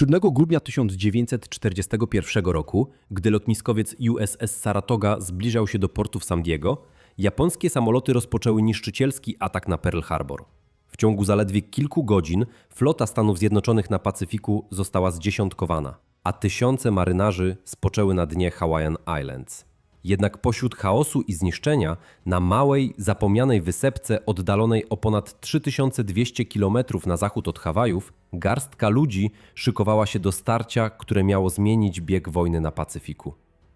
7 grudnia 1941 roku, gdy lotniskowiec USS Saratoga zbliżał się do portu w San Diego, japońskie samoloty rozpoczęły niszczycielski atak na Pearl Harbor. W ciągu zaledwie kilku godzin flota Stanów Zjednoczonych na Pacyfiku została zdziesiątkowana, a tysiące marynarzy spoczęły na dnie Hawaiian Islands. Jednak pośród chaosu i zniszczenia na małej, zapomnianej wysepce oddalonej o ponad 3200 km na zachód od Hawajów, garstka ludzi szykowała się do starcia, które miało zmienić bieg wojny na Pacyfiku.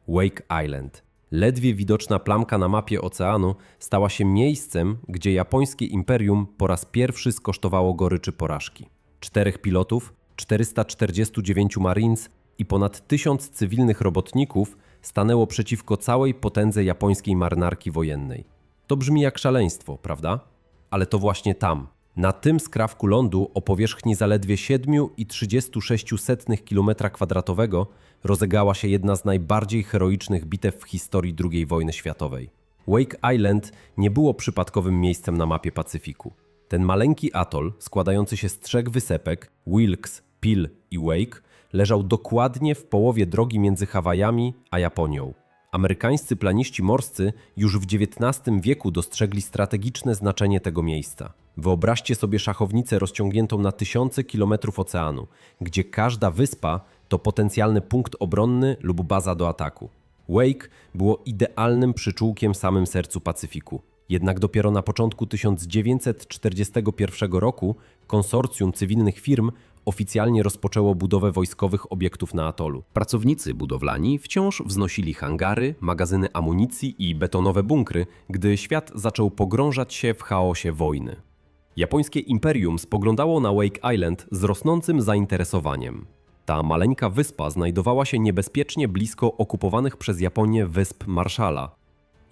Wake Island. Ledwie widoczna plamka na mapie oceanu stała się miejscem, gdzie japońskie imperium po raz pierwszy skosztowało goryczy porażki. Czterech pilotów, 449 marines i ponad 1000 cywilnych robotników stanęło przeciwko całej potędze japońskiej marynarki wojennej. To brzmi jak szaleństwo, prawda? Ale to właśnie tam, na tym skrawku lądu o powierzchni zaledwie 7,36 km2 rozegrała się jedna z najbardziej heroicznych bitew w historii II wojny światowej. Wake Island nie było przypadkowym miejscem na mapie Pacyfiku. Ten maleńki atol, składający się z trzech wysepek Wilkes, Peel i Wake, leżał dokładnie w połowie drogi między Hawajami a Japonią. Amerykańscy planiści morscy już w XIX wieku dostrzegli strategiczne znaczenie tego miejsca. Wyobraźcie sobie szachownicę rozciągniętą na tysiące kilometrów oceanu, gdzie każda wyspa to potencjalny punkt obronny lub baza do ataku. Wake było idealnym przyczółkiem samym sercu Pacyfiku. Jednak dopiero na początku 1941 roku konsorcjum cywilnych firm oficjalnie rozpoczęło budowę wojskowych obiektów na atolu. Pracownicy budowlani wciąż wznosili hangary, magazyny amunicji i betonowe bunkry, gdy świat zaczął pogrążać się w chaosie wojny. Japońskie imperium spoglądało na Wake Island z rosnącym zainteresowaniem. Ta maleńka wyspa znajdowała się niebezpiecznie blisko okupowanych przez Japonię wysp Marszala.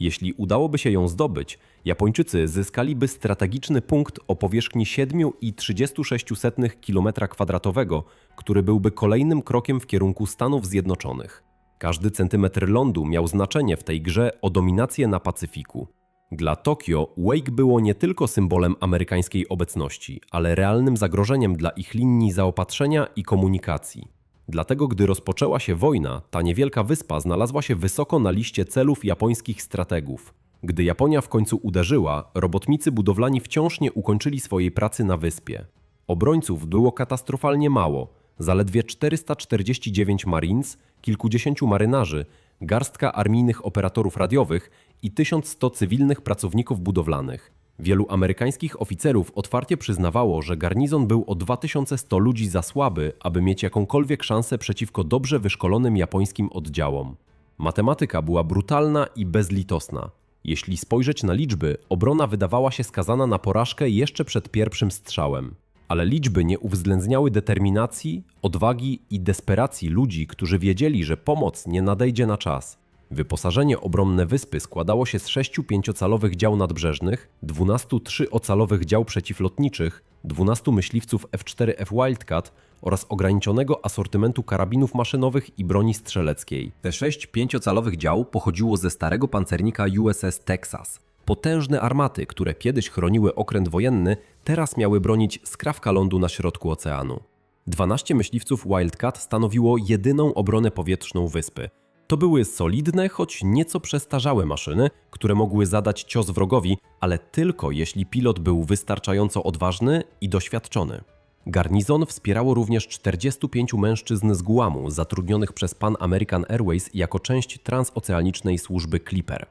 Jeśli udałoby się ją zdobyć, Japończycy zyskaliby strategiczny punkt o powierzchni 7,36 km2, który byłby kolejnym krokiem w kierunku Stanów Zjednoczonych. Każdy centymetr lądu miał znaczenie w tej grze o dominację na Pacyfiku. Dla Tokio Wake było nie tylko symbolem amerykańskiej obecności, ale realnym zagrożeniem dla ich linii zaopatrzenia i komunikacji. Dlatego, gdy rozpoczęła się wojna, ta niewielka wyspa znalazła się wysoko na liście celów japońskich strategów. Gdy Japonia w końcu uderzyła, robotnicy budowlani wciąż nie ukończyli swojej pracy na wyspie. Obrońców było katastrofalnie mało zaledwie 449 marines, kilkudziesięciu marynarzy, garstka armijnych operatorów radiowych i 1100 cywilnych pracowników budowlanych. Wielu amerykańskich oficerów otwarcie przyznawało, że garnizon był o 2100 ludzi za słaby, aby mieć jakąkolwiek szansę przeciwko dobrze wyszkolonym japońskim oddziałom. Matematyka była brutalna i bezlitosna. Jeśli spojrzeć na liczby, obrona wydawała się skazana na porażkę jeszcze przed pierwszym strzałem. Ale liczby nie uwzględniały determinacji, odwagi i desperacji ludzi, którzy wiedzieli, że pomoc nie nadejdzie na czas. Wyposażenie obronne wyspy składało się z 6 pięciocalowych dział nadbrzeżnych, 12 trzyocalowych dział przeciwlotniczych, 12 myśliwców F4F Wildcat oraz ograniczonego asortymentu karabinów maszynowych i broni strzeleckiej. Te 6 pięciocalowych dział pochodziło ze starego pancernika USS Texas. Potężne armaty, które kiedyś chroniły okręt wojenny, teraz miały bronić skrawka lądu na środku oceanu. 12 myśliwców Wildcat stanowiło jedyną obronę powietrzną wyspy. To były solidne, choć nieco przestarzałe maszyny, które mogły zadać cios wrogowi, ale tylko jeśli pilot był wystarczająco odważny i doświadczony. Garnizon wspierało również 45 mężczyzn z Guamu, zatrudnionych przez Pan American Airways jako część transoceanicznej służby Clipper.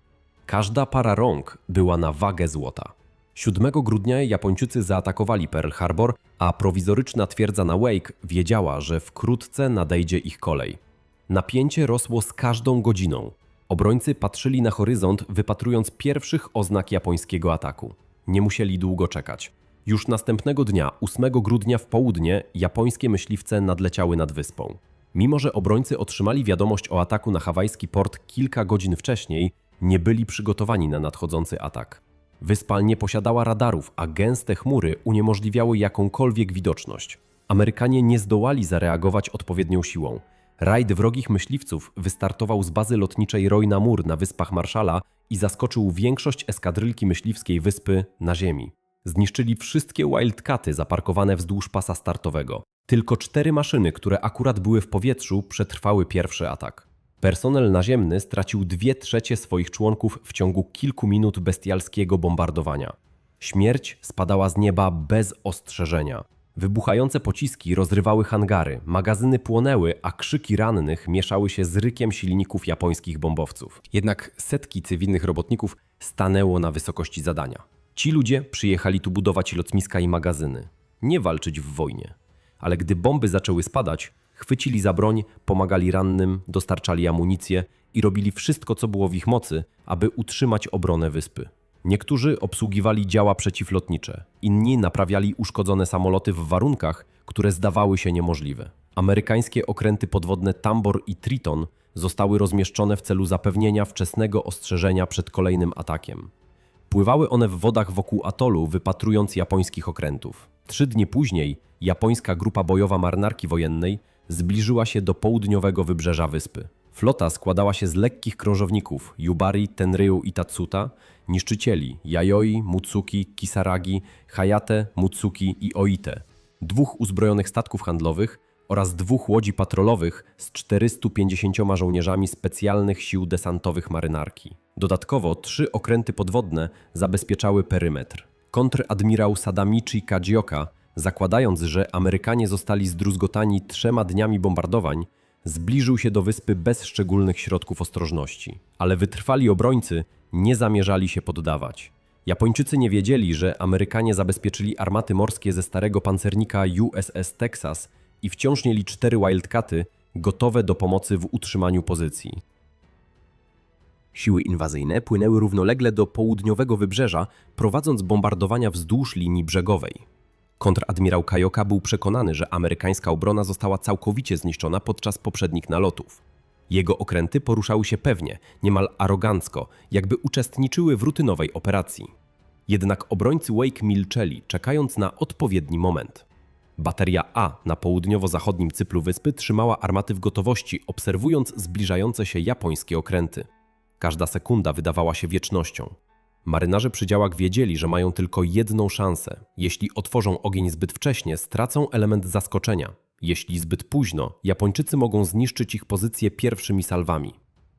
Każda para rąk była na wagę złota. 7 grudnia Japończycy zaatakowali Pearl Harbor, a prowizoryczna twierdza na Wake wiedziała, że wkrótce nadejdzie ich kolej. Napięcie rosło z każdą godziną. Obrońcy patrzyli na horyzont, wypatrując pierwszych oznak japońskiego ataku. Nie musieli długo czekać. Już następnego dnia, 8 grudnia w południe, japońskie myśliwce nadleciały nad wyspą. Mimo, że obrońcy otrzymali wiadomość o ataku na hawajski port kilka godzin wcześniej, nie byli przygotowani na nadchodzący atak. Wyspa nie posiadała radarów, a gęste chmury uniemożliwiały jakąkolwiek widoczność. Amerykanie nie zdołali zareagować odpowiednią siłą. Rajd wrogich myśliwców wystartował z bazy lotniczej Roy Namur na Wyspach Marszala i zaskoczył większość eskadrylki myśliwskiej wyspy na ziemi. Zniszczyli wszystkie Wildcaty zaparkowane wzdłuż pasa startowego. Tylko cztery maszyny, które akurat były w powietrzu, przetrwały pierwszy atak. Personel naziemny stracił dwie trzecie swoich członków w ciągu kilku minut bestialskiego bombardowania. Śmierć spadała z nieba bez ostrzeżenia. Wybuchające pociski rozrywały hangary, magazyny płonęły, a krzyki rannych mieszały się z rykiem silników japońskich bombowców. Jednak setki cywilnych robotników stanęło na wysokości zadania. Ci ludzie przyjechali tu budować lotniska i magazyny, nie walczyć w wojnie. Ale gdy bomby zaczęły spadać, chwycili za broń, pomagali rannym, dostarczali amunicję i robili wszystko, co było w ich mocy, aby utrzymać obronę wyspy. Niektórzy obsługiwali działa przeciwlotnicze, inni naprawiali uszkodzone samoloty w warunkach, które zdawały się niemożliwe. Amerykańskie okręty podwodne Tambor i Triton zostały rozmieszczone w celu zapewnienia wczesnego ostrzeżenia przed kolejnym atakiem. Pływały one w wodach wokół atolu, wypatrując japońskich okrętów. Trzy dni później japońska grupa bojowa marynarki wojennej zbliżyła się do południowego wybrzeża wyspy. Flota składała się z lekkich krążowników Yubari, Tenryu i Tatsuta, niszczycieli Yayoi, Mutsuki, Kisaragi, Hayate, Mutsuki i Oite, dwóch uzbrojonych statków handlowych oraz dwóch łodzi patrolowych z 450 żołnierzami specjalnych sił desantowych marynarki. Dodatkowo trzy okręty podwodne zabezpieczały perymetr. Kontradmirał Sadamichi Kajioka, zakładając, że Amerykanie zostali zdruzgotani trzema dniami bombardowań, zbliżył się do wyspy bez szczególnych środków ostrożności. Ale wytrwali obrońcy nie zamierzali się poddawać. Japończycy nie wiedzieli, że Amerykanie zabezpieczyli armaty morskie ze starego pancernika USS Texas i wciąż mieli cztery Wildcaty gotowe do pomocy w utrzymaniu pozycji. Siły inwazyjne płynęły równolegle do południowego wybrzeża, prowadząc bombardowania wzdłuż linii brzegowej. Kontradmirał Kajoka był przekonany, że amerykańska obrona została całkowicie zniszczona podczas poprzednich nalotów. Jego okręty poruszały się pewnie, niemal arogancko, jakby uczestniczyły w rutynowej operacji. Jednak obrońcy Wake milczeli, czekając na odpowiedni moment. Bateria A na południowo-zachodnim cyplu wyspy trzymała armaty w gotowości, obserwując zbliżające się japońskie okręty. Każda sekunda wydawała się wiecznością. Marynarze przy działach wiedzieli, że mają tylko jedną szansę. Jeśli otworzą ogień zbyt wcześnie, stracą element zaskoczenia. Jeśli zbyt późno, Japończycy mogą zniszczyć ich pozycję pierwszymi salwami.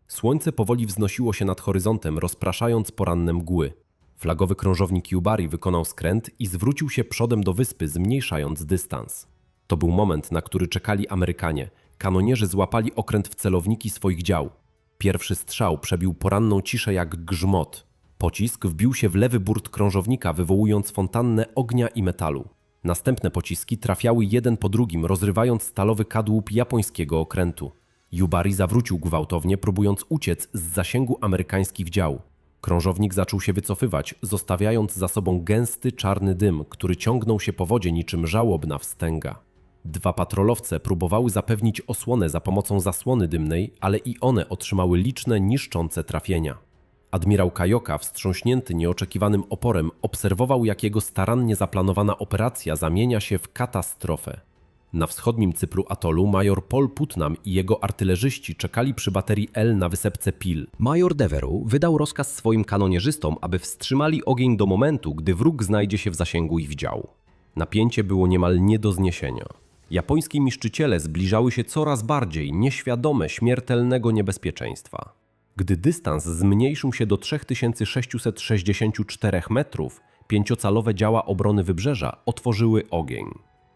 Słońce powoli wznosiło się nad horyzontem, rozpraszając poranne mgły. Flagowy krążownik Yubari wykonał skręt i zwrócił się przodem do wyspy, zmniejszając dystans. To był moment, na który czekali Amerykanie. Kanonierzy złapali okręt w celowniki swoich dział. Pierwszy strzał przebił poranną ciszę jak grzmot. Pocisk wbił się w lewy burt krążownika, wywołując fontannę ognia i metalu. Następne pociski trafiały jeden po drugim, rozrywając stalowy kadłub japońskiego okrętu. Yubari zawrócił gwałtownie, próbując uciec z zasięgu amerykańskich dział. Krążownik zaczął się wycofywać, zostawiając za sobą gęsty czarny dym, który ciągnął się po wodzie niczym żałobna wstęga. Dwa patrolowce próbowały zapewnić osłonę za pomocą zasłony dymnej, ale i one otrzymały liczne niszczące trafienia. Admirał Kajoka, wstrząśnięty nieoczekiwanym oporem, obserwował, jak jego starannie zaplanowana operacja zamienia się w katastrofę. Na wschodnim Cypru atolu major Paul Putnam i jego artylerzyści czekali przy baterii L na wysepce Pil. Major Devereaux wydał rozkaz swoim kanonierzystom, aby wstrzymali ogień do momentu, gdy wróg znajdzie się w zasięgu ich dział. Napięcie było niemal nie do zniesienia. Japońskie niszczyciele zbliżały się coraz bardziej, nieświadome śmiertelnego niebezpieczeństwa. Gdy dystans zmniejszył się do 3664 metrów, pięciocalowe działa obrony wybrzeża otworzyły ogień.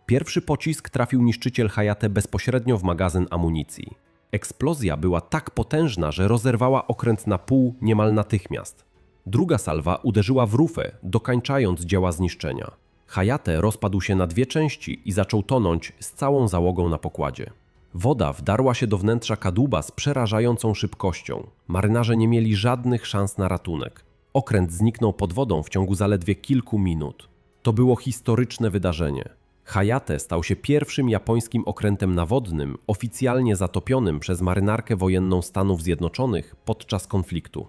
Pierwszy pocisk trafił niszczyciel Hayate bezpośrednio w magazyn amunicji. Eksplozja była tak potężna, że rozerwała okręt na pół niemal natychmiast. Druga salwa uderzyła w rufę, dokańczając dzieła zniszczenia. Hayate rozpadł się na dwie części i zaczął tonąć z całą załogą na pokładzie. Woda wdarła się do wnętrza kadłuba z przerażającą szybkością. Marynarze nie mieli żadnych szans na ratunek. Okręt zniknął pod wodą w ciągu zaledwie kilku minut. To było historyczne wydarzenie. Hayate stał się pierwszym japońskim okrętem nawodnym oficjalnie zatopionym przez marynarkę wojenną Stanów Zjednoczonych podczas konfliktu.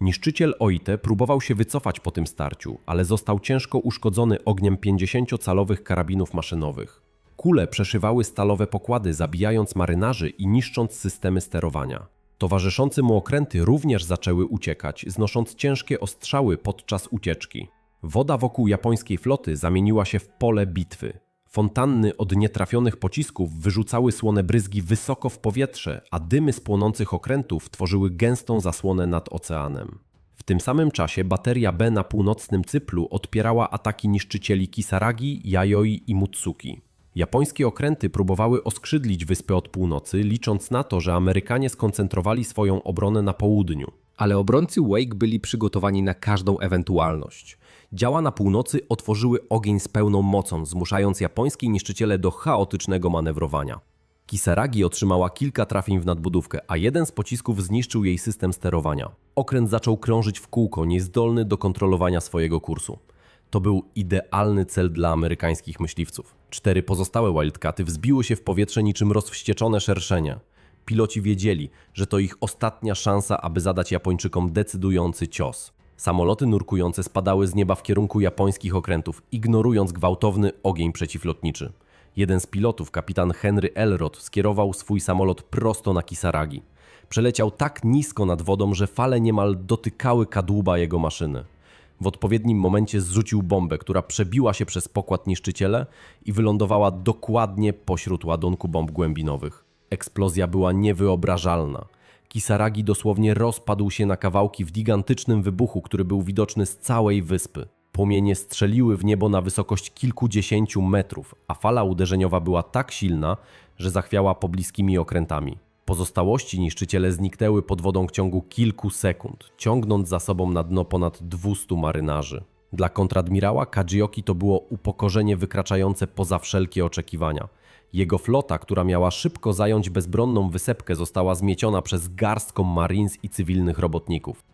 Niszczyciel Oite próbował się wycofać po tym starciu, ale został ciężko uszkodzony ogniem 50-calowych karabinów maszynowych. Kule przeszywały stalowe pokłady, zabijając marynarzy i niszcząc systemy sterowania. Towarzyszące mu okręty również zaczęły uciekać, znosząc ciężkie ostrzały podczas ucieczki. Woda wokół japońskiej floty zamieniła się w pole bitwy. Fontanny od nietrafionych pocisków wyrzucały słone bryzgi wysoko w powietrze, a dymy z płonących okrętów tworzyły gęstą zasłonę nad oceanem. W tym samym czasie bateria B na północnym Cyplu odpierała ataki niszczycieli Kisaragi, Yayoi i Mutsuki. Japońskie okręty próbowały oskrzydlić wyspę od północy, licząc na to, że Amerykanie skoncentrowali swoją obronę na południu. Ale obrońcy Wake byli przygotowani na każdą ewentualność. Działa na północy otworzyły ogień z pełną mocą, zmuszając japońskie niszczyciele do chaotycznego manewrowania. Kisaragi otrzymała kilka trafień w nadbudówkę, a jeden z pocisków zniszczył jej system sterowania. Okręt zaczął krążyć w kółko, niezdolny do kontrolowania swojego kursu. To był idealny cel dla amerykańskich myśliwców. Cztery pozostałe Wildcaty wzbiły się w powietrze niczym rozwścieczone szerszenia. Piloci wiedzieli, że to ich ostatnia szansa, aby zadać Japończykom decydujący cios. Samoloty nurkujące spadały z nieba w kierunku japońskich okrętów, ignorując gwałtowny ogień przeciwlotniczy. Jeden z pilotów, kapitan Henry Elrod, skierował swój samolot prosto na Kisaragi. Przeleciał tak nisko nad wodą, że fale niemal dotykały kadłuba jego maszyny. W odpowiednim momencie zrzucił bombę, która przebiła się przez pokład niszczyciele i wylądowała dokładnie pośród ładunku bomb głębinowych. Eksplozja była niewyobrażalna. Kisaragi dosłownie rozpadł się na kawałki w gigantycznym wybuchu, który był widoczny z całej wyspy. Płomienie strzeliły w niebo na wysokość kilkudziesięciu metrów, a fala uderzeniowa była tak silna, że zachwiała pobliskimi okrętami. Pozostałości niszczyciele zniknęły pod wodą w ciągu kilku sekund, ciągnąc za sobą na dno ponad 200 marynarzy. Dla kontradmirała Kajioki to było upokorzenie wykraczające poza wszelkie oczekiwania. Jego flota, która miała szybko zająć bezbronną wysepkę, została zmieciona przez garstką marines i cywilnych robotników.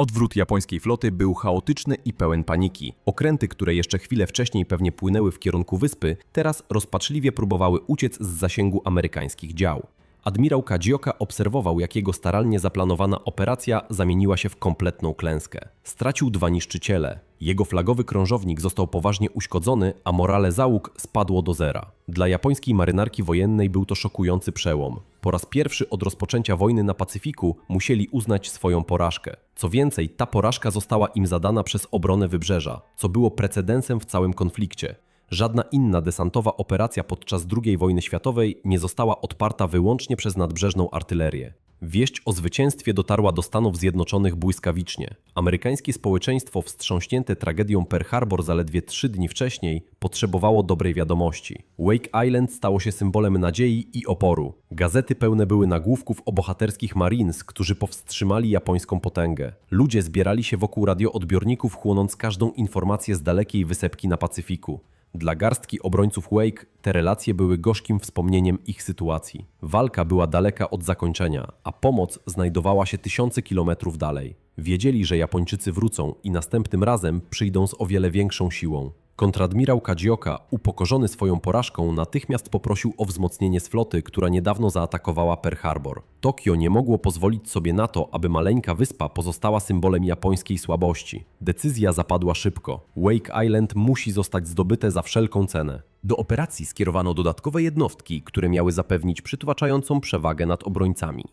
Odwrót japońskiej floty był chaotyczny i pełen paniki. Okręty, które jeszcze chwilę wcześniej pewnie płynęły w kierunku wyspy, teraz rozpaczliwie próbowały uciec z zasięgu amerykańskich dział. Admirał Kadzioka obserwował, jak jego staralnie zaplanowana operacja zamieniła się w kompletną klęskę. Stracił dwa niszczyciele. Jego flagowy krążownik został poważnie uszkodzony, a morale załóg spadło do zera. Dla japońskiej marynarki wojennej był to szokujący przełom. Po raz pierwszy od rozpoczęcia wojny na Pacyfiku musieli uznać swoją porażkę. Co więcej, ta porażka została im zadana przez obronę wybrzeża, co było precedensem w całym konflikcie. Żadna inna desantowa operacja podczas II wojny światowej nie została odparta wyłącznie przez nadbrzeżną artylerię. Wieść o zwycięstwie dotarła do Stanów Zjednoczonych błyskawicznie. Amerykańskie społeczeństwo wstrząśnięte tragedią Pearl Harbor zaledwie trzy dni wcześniej potrzebowało dobrej wiadomości. Wake Island stało się symbolem nadziei i oporu. Gazety pełne były nagłówków o bohaterskich Marines, którzy powstrzymali japońską potęgę. Ludzie zbierali się wokół radioodbiorników, chłonąc każdą informację z dalekiej wysepki na Pacyfiku. Dla garstki obrońców Wake te relacje były gorzkim wspomnieniem ich sytuacji. Walka była daleka od zakończenia, a pomoc znajdowała się tysiące kilometrów dalej. Wiedzieli, że Japończycy wrócą i następnym razem przyjdą z o wiele większą siłą. Kontradmirał Kadzioka, upokorzony swoją porażką, natychmiast poprosił o wzmocnienie z floty, która niedawno zaatakowała Pearl Harbor. Tokio nie mogło pozwolić sobie na to, aby maleńka wyspa pozostała symbolem japońskiej słabości. Decyzja zapadła szybko. Wake Island musi zostać zdobyte za wszelką cenę. Do operacji skierowano dodatkowe jednostki, które miały zapewnić przytłaczającą przewagę nad obrońcami.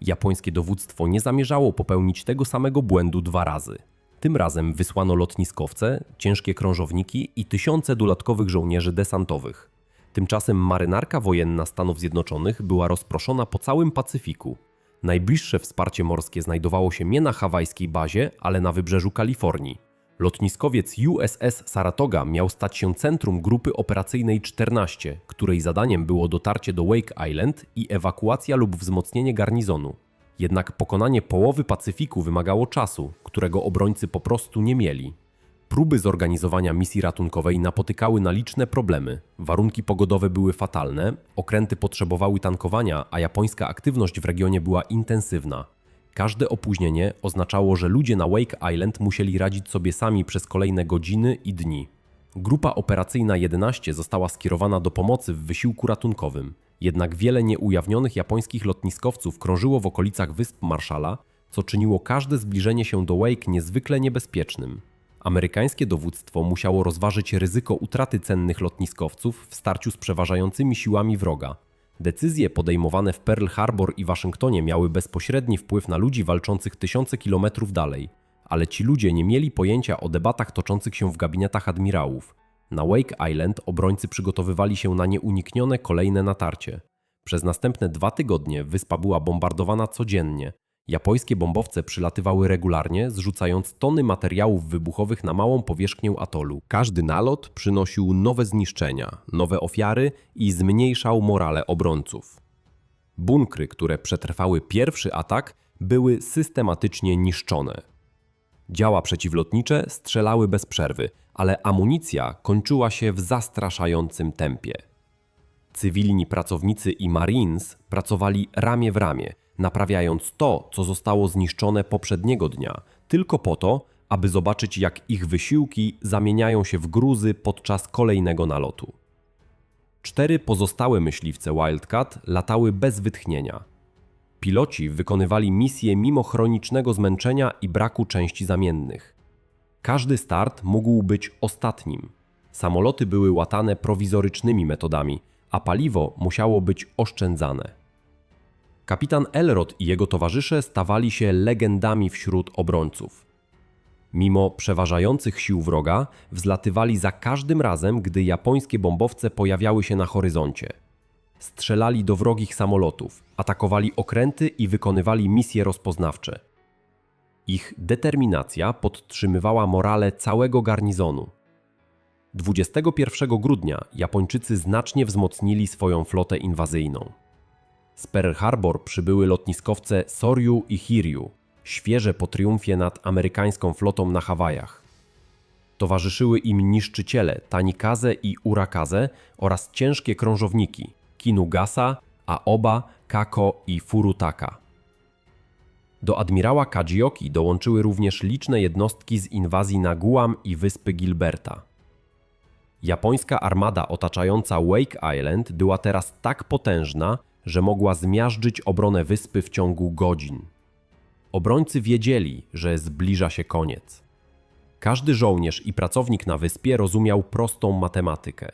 Japońskie dowództwo nie zamierzało popełnić tego samego błędu dwa razy. Tym razem wysłano lotniskowce, ciężkie krążowniki i tysiące dodatkowych żołnierzy desantowych. Tymczasem marynarka wojenna Stanów Zjednoczonych była rozproszona po całym Pacyfiku. Najbliższe wsparcie morskie znajdowało się nie na hawajskiej bazie, ale na wybrzeżu Kalifornii. Lotniskowiec USS Saratoga miał stać się centrum grupy operacyjnej 14, której zadaniem było dotarcie do Wake Island i ewakuacja lub wzmocnienie garnizonu. Jednak pokonanie połowy Pacyfiku wymagało czasu, którego obrońcy po prostu nie mieli. Próby zorganizowania misji ratunkowej napotykały na liczne problemy. Warunki pogodowe były fatalne, okręty potrzebowały tankowania, a japońska aktywność w regionie była intensywna. Każde opóźnienie oznaczało, że ludzie na Wake Island musieli radzić sobie sami przez kolejne godziny i dni. Grupa operacyjna 11 została skierowana do pomocy w wysiłku ratunkowym. Jednak wiele nieujawnionych japońskich lotniskowców krążyło w okolicach Wysp Marszala, co czyniło każde zbliżenie się do Wake niezwykle niebezpiecznym. Amerykańskie dowództwo musiało rozważyć ryzyko utraty cennych lotniskowców w starciu z przeważającymi siłami wroga. Decyzje podejmowane w Pearl Harbor i Waszyngtonie miały bezpośredni wpływ na ludzi walczących tysiące kilometrów dalej, ale ci ludzie nie mieli pojęcia o debatach toczących się w gabinetach admirałów. Na Wake Island obrońcy przygotowywali się na nieuniknione kolejne natarcie. Przez następne dwa tygodnie wyspa była bombardowana codziennie. Japońskie bombowce przylatywały regularnie, zrzucając tony materiałów wybuchowych na małą powierzchnię atolu. Każdy nalot przynosił nowe zniszczenia, nowe ofiary i zmniejszał morale obrońców. Bunkry, które przetrwały pierwszy atak, były systematycznie niszczone. Działa przeciwlotnicze strzelały bez przerwy, ale amunicja kończyła się w zastraszającym tempie. Cywilni pracownicy i Marines pracowali ramię w ramię, naprawiając to, co zostało zniszczone poprzedniego dnia, tylko po to, aby zobaczyć, jak ich wysiłki zamieniają się w gruzy podczas kolejnego nalotu. Cztery pozostałe myśliwce Wildcat latały bez wytchnienia. Piloci wykonywali misje mimo chronicznego zmęczenia i braku części zamiennych. Każdy start mógł być ostatnim. Samoloty były łatane prowizorycznymi metodami, a paliwo musiało być oszczędzane. Kapitan Elrod i jego towarzysze stawali się legendami wśród obrońców. Mimo przeważających sił wroga, wzlatywali za każdym razem, gdy japońskie bombowce pojawiały się na horyzoncie. Strzelali do wrogich samolotów, atakowali okręty i wykonywali misje rozpoznawcze. Ich determinacja podtrzymywała morale całego garnizonu. 21 grudnia Japończycy znacznie wzmocnili swoją flotę inwazyjną. Z Pearl Harbor przybyły lotniskowce Soryu i Hiryu, świeże po triumfie nad amerykańską flotą na Hawajach. Towarzyszyły im niszczyciele Tanikaze i Urakaze oraz ciężkie krążowniki Kinugasa, Aoba, Kako i Furutaka. Do admirała Kajioki dołączyły również liczne jednostki z inwazji na Guam i wyspy Gilberta. Japońska armada otaczająca Wake Island była teraz tak potężna, że mogła zmiażdżyć obronę wyspy w ciągu godzin. Obrońcy wiedzieli, że zbliża się koniec. Każdy żołnierz i pracownik na wyspie rozumiał prostą matematykę.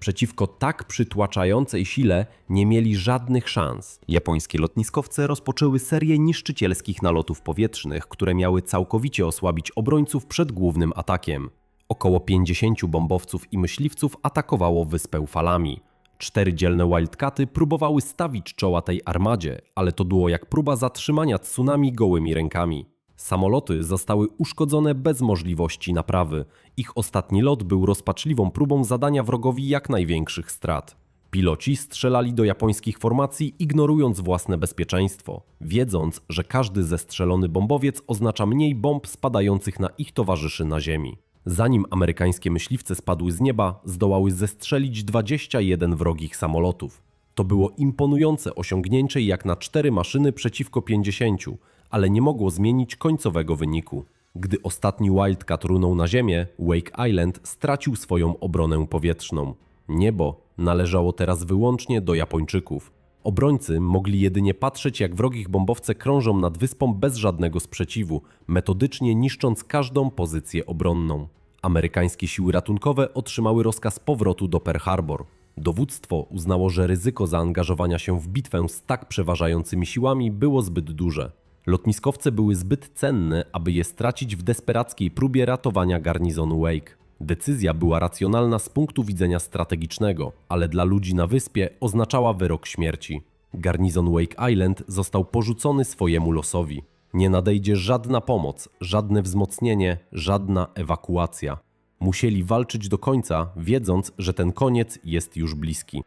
Przeciwko tak przytłaczającej sile nie mieli żadnych szans. Japońskie lotniskowce rozpoczęły serię niszczycielskich nalotów powietrznych, które miały całkowicie osłabić obrońców przed głównym atakiem. Około 50 bombowców i myśliwców atakowało wyspę falami. Cztery dzielne Wildcaty próbowały stawić czoła tej armadzie, ale to było jak próba zatrzymania tsunami gołymi rękami. Samoloty zostały uszkodzone bez możliwości naprawy. Ich ostatni lot był rozpaczliwą próbą zadania wrogowi jak największych strat. Piloci strzelali do japońskich formacji, ignorując własne bezpieczeństwo, wiedząc, że każdy zestrzelony bombowiec oznacza mniej bomb spadających na ich towarzyszy na ziemi. Zanim amerykańskie myśliwce spadły z nieba, zdołały zestrzelić 21 wrogich samolotów. To było imponujące osiągnięcie jak na cztery maszyny przeciwko 50, ale nie mogło zmienić końcowego wyniku. Gdy ostatni Wildcat runął na ziemię, Wake Island stracił swoją obronę powietrzną. Niebo należało teraz wyłącznie do Japończyków. Obrońcy mogli jedynie patrzeć, jak wrogich bombowce krążą nad wyspą bez żadnego sprzeciwu, metodycznie niszcząc każdą pozycję obronną. Amerykańskie siły ratunkowe otrzymały rozkaz powrotu do Pearl Harbor. Dowództwo uznało, że ryzyko zaangażowania się w bitwę z tak przeważającymi siłami było zbyt duże. Lotniskowce były zbyt cenne, aby je stracić w desperackiej próbie ratowania garnizonu Wake. Decyzja była racjonalna z punktu widzenia strategicznego, ale dla ludzi na wyspie oznaczała wyrok śmierci. Garnizon Wake Island został porzucony swojemu losowi. Nie nadejdzie żadna pomoc, żadne wzmocnienie, żadna ewakuacja. Musieli walczyć do końca, wiedząc, że ten koniec jest już bliski.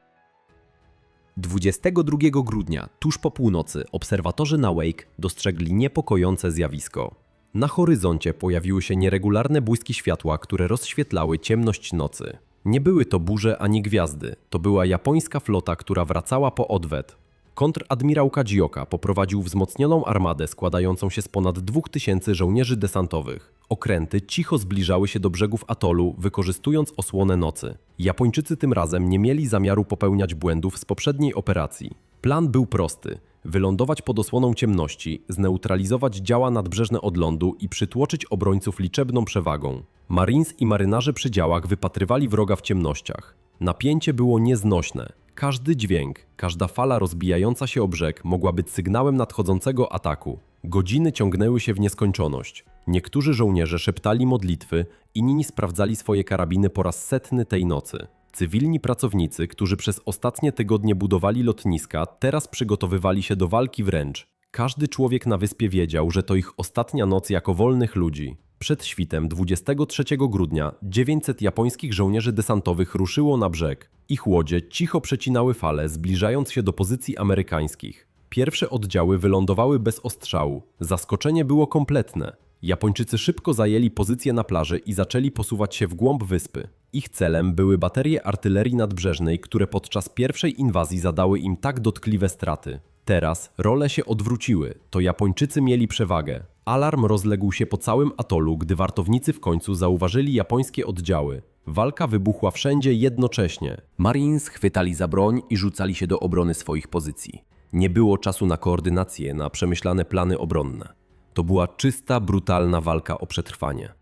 22 grudnia, tuż po północy, obserwatorzy na Wake dostrzegli niepokojące zjawisko. Na horyzoncie pojawiły się nieregularne błyski światła, które rozświetlały ciemność nocy. Nie były to burze ani gwiazdy, to była japońska flota, która wracała po odwet. Kontradmirał Kajioka poprowadził wzmocnioną armadę składającą się z ponad 2000 żołnierzy desantowych. Okręty cicho zbliżały się do brzegów atolu, wykorzystując osłonę nocy. Japończycy tym razem nie mieli zamiaru popełniać błędów z poprzedniej operacji. Plan był prosty: wylądować pod osłoną ciemności, zneutralizować działa nadbrzeżne od lądu i przytłoczyć obrońców liczebną przewagą. Marines i marynarze przy działach wypatrywali wroga w ciemnościach. Napięcie było nieznośne. Każdy dźwięk, każda fala rozbijająca się o brzeg mogła być sygnałem nadchodzącego ataku. Godziny ciągnęły się w nieskończoność. Niektórzy żołnierze szeptali modlitwy, Inni sprawdzali swoje karabiny po raz setny tej nocy. Cywilni pracownicy, którzy przez ostatnie tygodnie budowali lotniska, teraz przygotowywali się do walki wręcz. Każdy człowiek na wyspie wiedział, że to ich ostatnia noc jako wolnych ludzi. Przed świtem 23 grudnia 900 japońskich żołnierzy desantowych ruszyło na brzeg. Ich łodzie cicho przecinały fale, zbliżając się do pozycji amerykańskich. Pierwsze oddziały wylądowały bez ostrzału. Zaskoczenie było kompletne. Japończycy szybko zajęli pozycję na plaży i zaczęli posuwać się w głąb wyspy. Ich celem były baterie artylerii nadbrzeżnej, które podczas pierwszej inwazji zadały im tak dotkliwe straty. Teraz role się odwróciły, to Japończycy mieli przewagę. Alarm rozległ się po całym atolu, gdy wartownicy w końcu zauważyli japońskie oddziały. Walka wybuchła wszędzie jednocześnie. Marines chwytali za broń i rzucali się do obrony swoich pozycji. Nie było czasu na koordynację, na przemyślane plany obronne. To była czysta, brutalna walka o przetrwanie.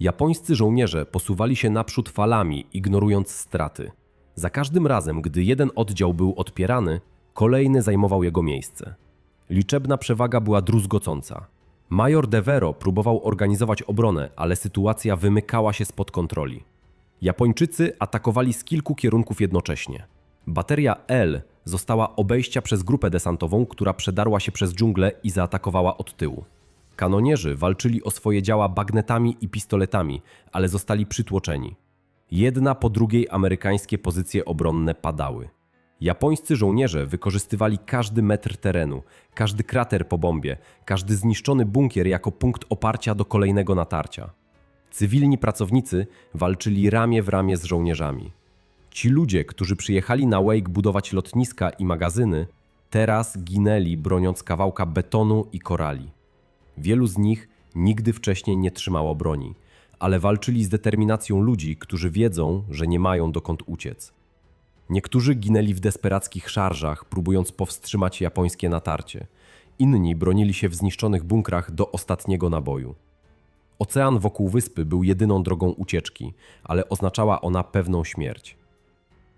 Japońscy żołnierze posuwali się naprzód falami, ignorując straty. Za każdym razem, gdy jeden oddział był odpierany, kolejny zajmował jego miejsce. Liczebna przewaga była druzgocąca. Major Devero próbował organizować obronę, ale sytuacja wymykała się spod kontroli. Japończycy atakowali z kilku kierunków jednocześnie. Bateria L została obejścia przez grupę desantową, która przedarła się przez dżunglę i zaatakowała od tyłu. Kanonierzy walczyli o swoje działa bagnetami i pistoletami, ale zostali przytłoczeni. Jedna po drugiej amerykańskie pozycje obronne padały. Japońscy żołnierze wykorzystywali każdy metr terenu, każdy krater po bombie, każdy zniszczony bunkier jako punkt oparcia do kolejnego natarcia. Cywilni pracownicy walczyli ramię w ramię z żołnierzami. Ci ludzie, którzy przyjechali na Wake budować lotniska i magazyny, teraz ginęli broniąc kawałka betonu i korali. Wielu z nich nigdy wcześniej nie trzymało broni, ale walczyli z determinacją ludzi, którzy wiedzą, że nie mają dokąd uciec. Niektórzy ginęli w desperackich szarżach, próbując powstrzymać japońskie natarcie. Inni bronili się w zniszczonych bunkrach do ostatniego naboju. Ocean wokół wyspy był jedyną drogą ucieczki, ale oznaczała ona pewną śmierć.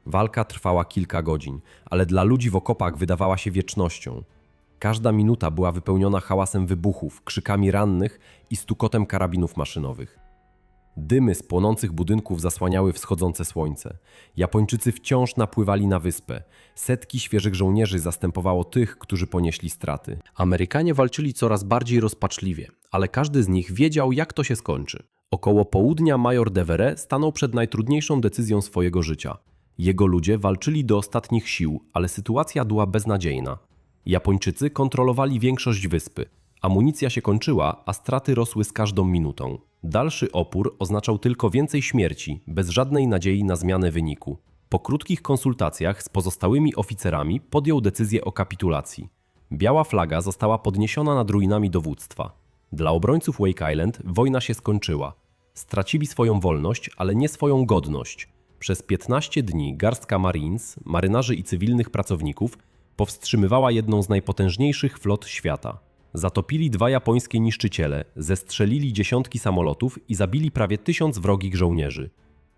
Walka trwała kilka godzin, ale dla ludzi w okopach wydawała się wiecznością. Każda minuta była wypełniona hałasem wybuchów, krzykami rannych i stukotem karabinów maszynowych. Dymy z płonących budynków zasłaniały wschodzące słońce. Japończycy wciąż napływali na wyspę. Setki świeżych żołnierzy zastępowało tych, którzy ponieśli straty. Amerykanie walczyli coraz bardziej rozpaczliwie, ale każdy z nich wiedział, jak to się skończy. Około południa major Devere stanął przed najtrudniejszą decyzją swojego życia. Jego ludzie walczyli do ostatnich sił, ale sytuacja była beznadziejna. Japończycy kontrolowali większość wyspy. Amunicja się kończyła, a straty rosły z każdą minutą. Dalszy opór oznaczał tylko więcej śmierci, bez żadnej nadziei na zmianę wyniku. Po krótkich konsultacjach z pozostałymi oficerami podjął decyzję o kapitulacji. Biała flaga została podniesiona nad ruinami dowództwa. Dla obrońców Wake Island wojna się skończyła. Stracili swoją wolność, ale nie swoją godność. Przez 15 dni garstka Marines, marynarzy i cywilnych pracowników powstrzymywała jedną z najpotężniejszych flot świata. Zatopili dwa japońskie niszczyciele, zestrzelili dziesiątki samolotów i zabili prawie tysiąc wrogich żołnierzy.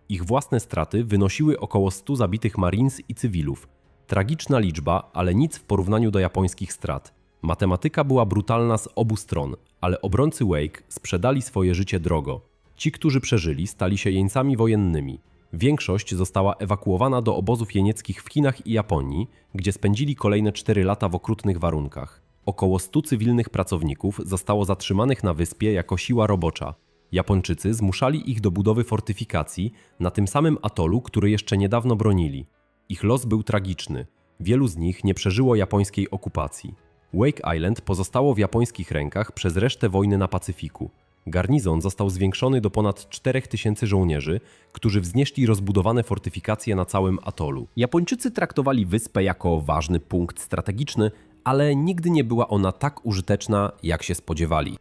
Ich własne straty wynosiły około 100 zabitych marines i cywilów. Tragiczna liczba, ale nic w porównaniu do japońskich strat. Matematyka była brutalna z obu stron, ale obrońcy Wake sprzedali swoje życie drogo. Ci, którzy przeżyli, stali się jeńcami wojennymi. Większość została ewakuowana do obozów jenieckich w Chinach i Japonii, gdzie spędzili kolejne 4 lata w okrutnych warunkach. Około 100 cywilnych pracowników zostało zatrzymanych na wyspie jako siła robocza. Japończycy zmuszali ich do budowy fortyfikacji na tym samym atolu, który jeszcze niedawno bronili. Ich los był tragiczny. Wielu z nich nie przeżyło japońskiej okupacji. Wake Island pozostało w japońskich rękach przez resztę wojny na Pacyfiku. Garnizon został zwiększony do ponad 4000 żołnierzy, którzy wznieśli rozbudowane fortyfikacje na całym atolu. Japończycy traktowali wyspę jako ważny punkt strategiczny, ale nigdy nie była ona tak użyteczna, jak się spodziewali.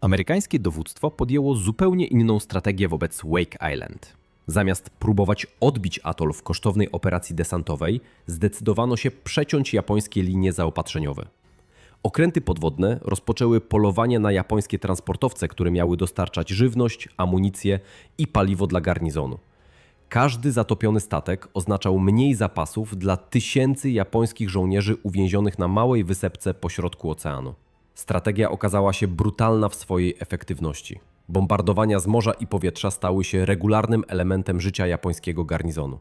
Amerykańskie dowództwo podjęło zupełnie inną strategię wobec Wake Island. Zamiast próbować odbić atol w kosztownej operacji desantowej, zdecydowano się przeciąć japońskie linie zaopatrzeniowe. Okręty podwodne rozpoczęły polowanie na japońskie transportowce, które miały dostarczać żywność, amunicję i paliwo dla garnizonu. Każdy zatopiony statek oznaczał mniej zapasów dla tysięcy japońskich żołnierzy uwięzionych na małej wysepce pośrodku oceanu. Strategia okazała się brutalna w swojej efektywności. Bombardowania z morza i powietrza stały się regularnym elementem życia japońskiego garnizonu.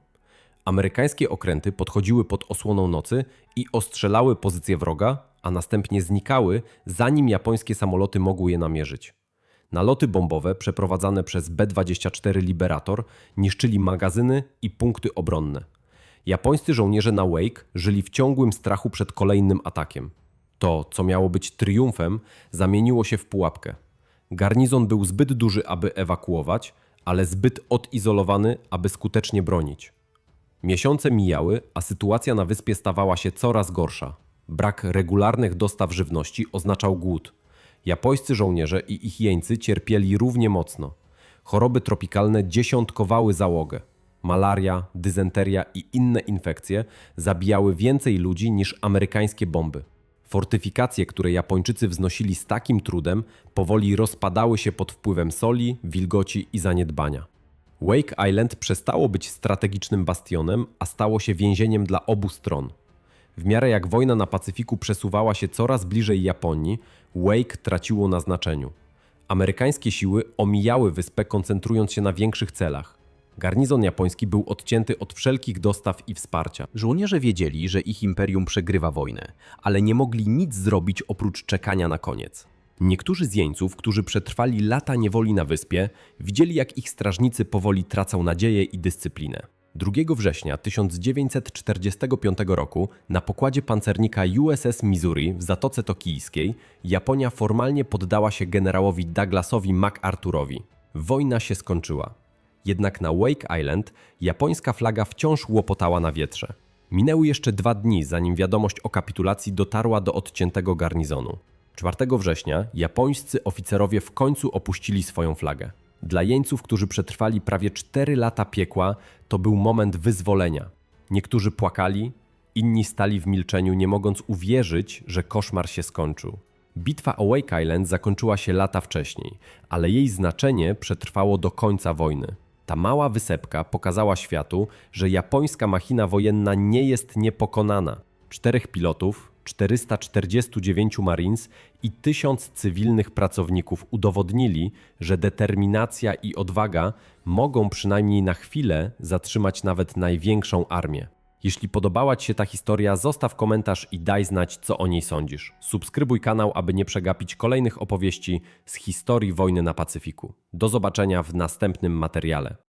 Amerykańskie okręty podchodziły pod osłoną nocy i ostrzelały pozycję wroga, a następnie znikały, zanim japońskie samoloty mogły je namierzyć. Naloty bombowe przeprowadzane przez B-24 Liberator niszczyli magazyny i punkty obronne. Japońscy żołnierze na Wake żyli w ciągłym strachu przed kolejnym atakiem. To, co miało być triumfem, zamieniło się w pułapkę. Garnizon był zbyt duży, aby ewakuować, ale zbyt odizolowany, aby skutecznie bronić. Miesiące mijały, a sytuacja na wyspie stawała się coraz gorsza. Brak regularnych dostaw żywności oznaczał głód. Japońscy żołnierze i ich jeńcy cierpieli równie mocno. Choroby tropikalne dziesiątkowały załogę. Malaria, dysenteria i inne infekcje zabijały więcej ludzi niż amerykańskie bomby. Fortyfikacje, które Japończycy wznosili z takim trudem, powoli rozpadały się pod wpływem soli, wilgoci i zaniedbania. Wake Island przestało być strategicznym bastionem, a stało się więzieniem dla obu stron. W miarę jak wojna na Pacyfiku przesuwała się coraz bliżej Japonii, Wake traciło na znaczeniu. Amerykańskie siły omijały wyspę, koncentrując się na większych celach. Garnizon japoński był odcięty od wszelkich dostaw i wsparcia. Żołnierze wiedzieli, że ich imperium przegrywa wojnę, ale nie mogli nic zrobić oprócz czekania na koniec. Niektórzy z jeńców, którzy przetrwali lata niewoli na wyspie, widzieli jak ich strażnicy powoli tracą nadzieję i dyscyplinę. 2 września 1945 roku na pokładzie pancernika USS Missouri w Zatoce Tokijskiej Japonia formalnie poddała się generałowi Douglasowi MacArthurowi. Wojna się skończyła. Jednak na Wake Island japońska flaga wciąż łopotała na wietrze. Minęły jeszcze dwa dni, zanim wiadomość o kapitulacji dotarła do odciętego garnizonu. 4 września japońscy oficerowie w końcu opuścili swoją flagę. Dla jeńców, którzy przetrwali prawie 4 lata piekła, to był moment wyzwolenia. Niektórzy płakali, inni stali w milczeniu, nie mogąc uwierzyć, że koszmar się skończył. Bitwa o Wake Island zakończyła się lata wcześniej, ale jej znaczenie przetrwało do końca wojny. Ta mała wysepka pokazała światu, że japońska machina wojenna nie jest niepokonana. Czterech pilotów, 449 Marines i 1000 cywilnych pracowników udowodnili, że determinacja i odwaga mogą przynajmniej na chwilę zatrzymać nawet największą armię. Jeśli podobała Ci się ta historia, zostaw komentarz i daj znać, co o niej sądzisz. Subskrybuj kanał, aby nie przegapić kolejnych opowieści z historii wojny na Pacyfiku. Do zobaczenia w następnym materiale.